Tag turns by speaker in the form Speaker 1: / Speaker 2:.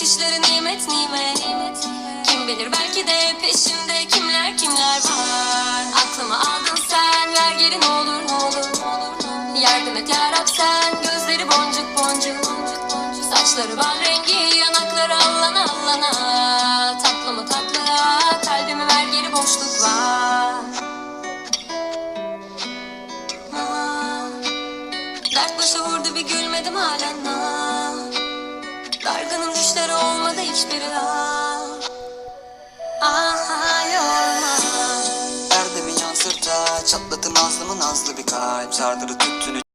Speaker 1: Bakışları nimet nimet Kim bilir belki de peşinde kimler Yardım et yarab sen gözleri boncuk boncuk. Saçları bal rengi yanakları allana allana. Tatlı mı tatlı kalbimi ver geri boşluk var Aa, Dert başa vurdu bir gülmedim halen. Ha. Dargının düşleri olmadı hiçbiri. Ha. Aha
Speaker 2: Erdem'i yansırta Çatlatır nazlı mı nazlı bir kalp. Sardırı tüttünü